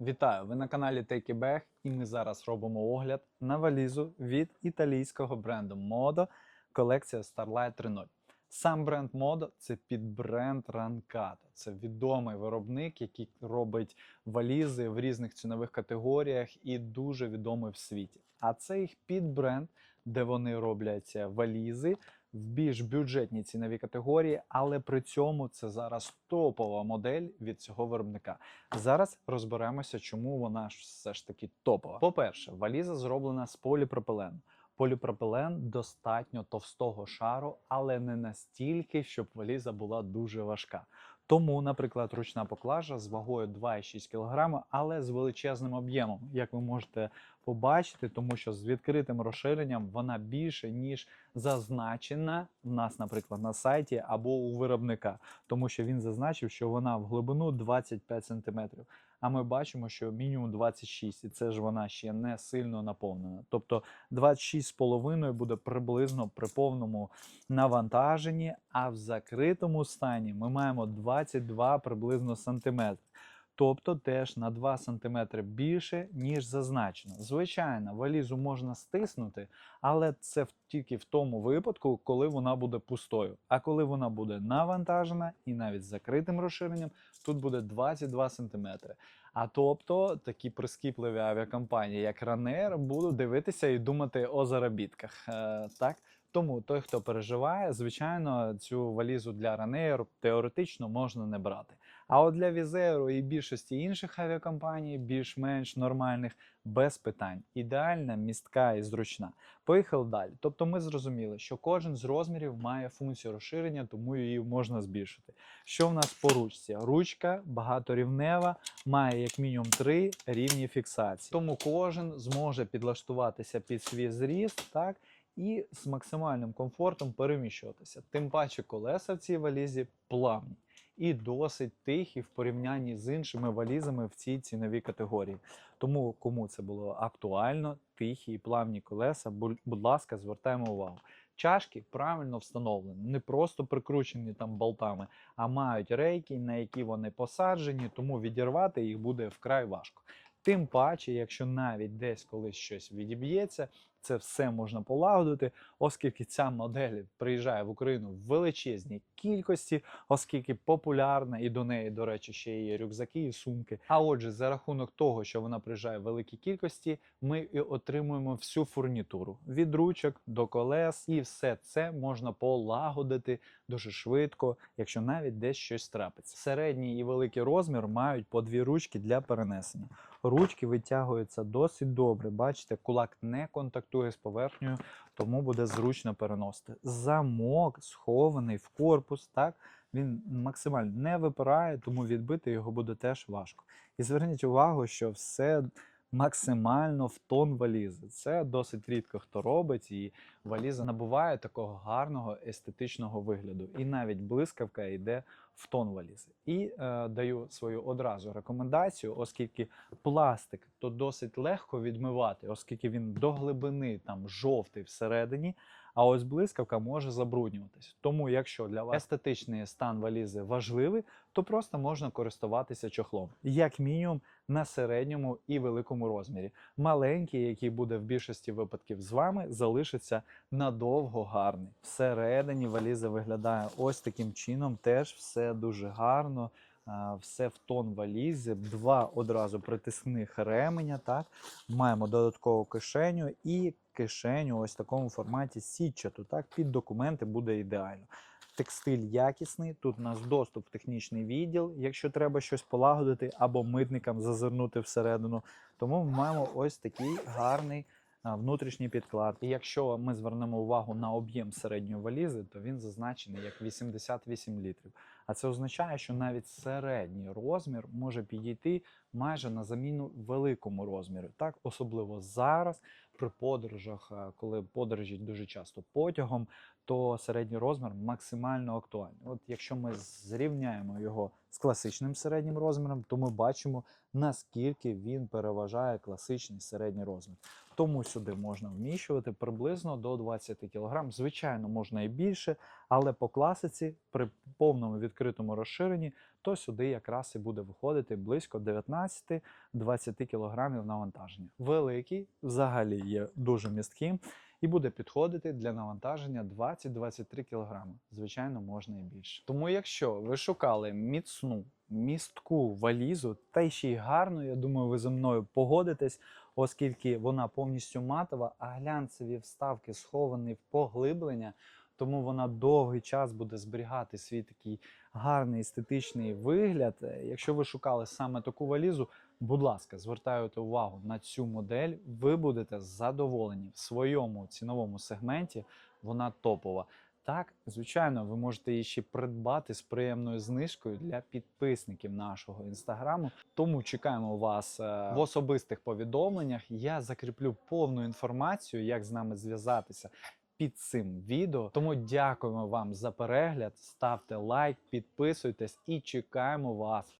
Вітаю! Ви на каналі Take It Back і ми зараз робимо огляд на валізу від італійського бренду Modo колекція Starlight 3.0. Сам бренд Modo – це підбренд Rancato. Це відомий виробник, який робить валізи в різних цінових категоріях і дуже відомий в світі. А це їх підбренд, де вони роблять валізи в більш бюджетній ціновій категорії, але при цьому це зараз топова модель від цього виробника. Зараз розберемося, чому вона все ж таки топова. По-перше, валіза зроблена з поліпропилену. Поліпропилен достатньо товстого шару, але не настільки, щоб валіза була дуже важка. Тому, наприклад, ручна поклажа з вагою 2,6 кг, але з величезним об'ємом, як ви можете побачити, тому що з відкритим розширенням вона більше, ніж зазначена в нас, наприклад, на сайті або у виробника, тому що він зазначив, що вона в глибину 25 см. А ми бачимо, що мінімум 26, і це ж вона ще не сильно наповнена. Тобто 26,5 буде приблизно при повному навантаженні, а в закритому стані ми маємо 22 приблизно сантиметри. Тобто теж на 2 см більше, ніж зазначено. Звичайно, валізу можна стиснути, але це тільки в тому випадку, коли вона буде пустою. А коли вона буде навантажена і навіть з закритим розширенням, тут буде 22 см. А тобто такі прискіпливі авіакомпанії, як Ryanair, будуть дивитися і думати о заробітках. Е, так? Тому той, хто переживає, звичайно, цю валізу для Ryanair теоретично можна не брати. А от для Візеру і більшості інших авіакомпаній, більш-менш нормальних, без питань. Ідеальна, містка і зручна. Поїхали далі. Тобто ми зрозуміли, що кожен з розмірів має функцію розширення, тому її можна збільшити. Що в нас по ручці? Ручка багаторівнева, має як мінімум три рівні фіксації. Тому кожен зможе підлаштуватися під свій зріст, так? І з максимальним комфортом переміщуватися. Тим паче колеса в цій валізі плавні і досить тихі в порівнянні з іншими валізами в цій ціновій категорії. Тому кому це було актуально, тихі і плавні колеса, будь ласка, звертаємо увагу. Чашки правильно встановлені, не просто прикручені там болтами, а мають рейки, на які вони посаджені, тому відірвати їх буде вкрай важко. Тим паче, якщо навіть десь колись щось відіб'ється, це все можна полагодити, оскільки ця модель приїжджає в Україну в величезній кількості, оскільки популярна і до неї, до речі, ще є рюкзаки і сумки. А отже, за рахунок того, що вона приїжджає в великій кількості, ми і отримуємо всю фурнітуру від ручок до колес, і все це можна полагодити дуже швидко, якщо навіть десь щось трапиться. Середній і великий розмір мають по дві ручки для перенесення. Ручки витягуються досить добре. Бачите, кулак не контактує з поверхнею, тому буде зручно переносити. Замок схований в корпус, так він максимально не випирає, тому відбити його буде теж важко. І зверніть увагу, що все максимально в тон валізи. Це досить рідко хто робить, і валіза набуває такого гарного естетичного вигляду. І навіть блискавка йде в тон валізи. І е, даю свою одразу рекомендацію, оскільки пластик то досить легко відмивати, оскільки він до глибини там жовтий всередині. А ось блискавка може забруднюватись. Тому, якщо для вас естетичний стан валізи важливий, то просто можна користуватися чохлом, як мінімум на середньому і великому розмірі. Маленький, який буде в більшості випадків з вами, залишиться надовго гарний. Всередині валіза виглядає ось таким чином. Теж все дуже гарно. Все в тон валізи, два одразу притискних ременя. Так маємо додаткову кишеню і кишеню ось в такому форматі сітчату. Так під документи буде ідеально. Текстиль якісний. Тут у нас доступ в технічний відділ, якщо треба щось полагодити або митникам зазирнути всередину. Тому ми маємо ось такий гарний внутрішній підклад. І якщо ми звернемо увагу на об'єм середньої валізи, то він зазначений як 88 літрів. А це означає, що навіть середній розмір може підійти майже на заміну великому розміру. Так, особливо зараз при подорожах, коли подорожі дуже часто потягом, то середній розмір максимально актуальний. От якщо ми зрівняємо його з класичним середнім розміром, то ми бачимо, наскільки він переважає класичний середній розмір. Тому сюди можна вміщувати приблизно до 20 кг. Звичайно, можна і більше, але по класиці при повному відкритому розширенні, то сюди якраз і буде виходити близько 19-20 кг навантаження. Великий взагалі є дуже містким і буде підходити для навантаження 20-23 кг. Звичайно, можна і більше. Тому, якщо ви шукали міцну містку валізу, та ще й гарну, я думаю, ви зі мною погодитесь, оскільки вона повністю матова, а глянцеві вставки сховані в поглиблення. Тому вона довгий час буде зберігати свій такий гарний естетичний вигляд. Е, Якщо ви шукали саме таку валізу, будь ласка, звертайте увагу на цю модель. Ви будете задоволені в своєму ціновому сегменті. Вона топова. Так, звичайно, ви можете її ще придбати з приємною знижкою для підписників нашого інстаграму. Тому чекаємо вас е, в особистих повідомленнях. Я закріплю повну інформацію, як з нами зв'язатися під цим відео. Тому дякуємо вам за перегляд. Ставте лайк, підписуйтесь і чекаємо вас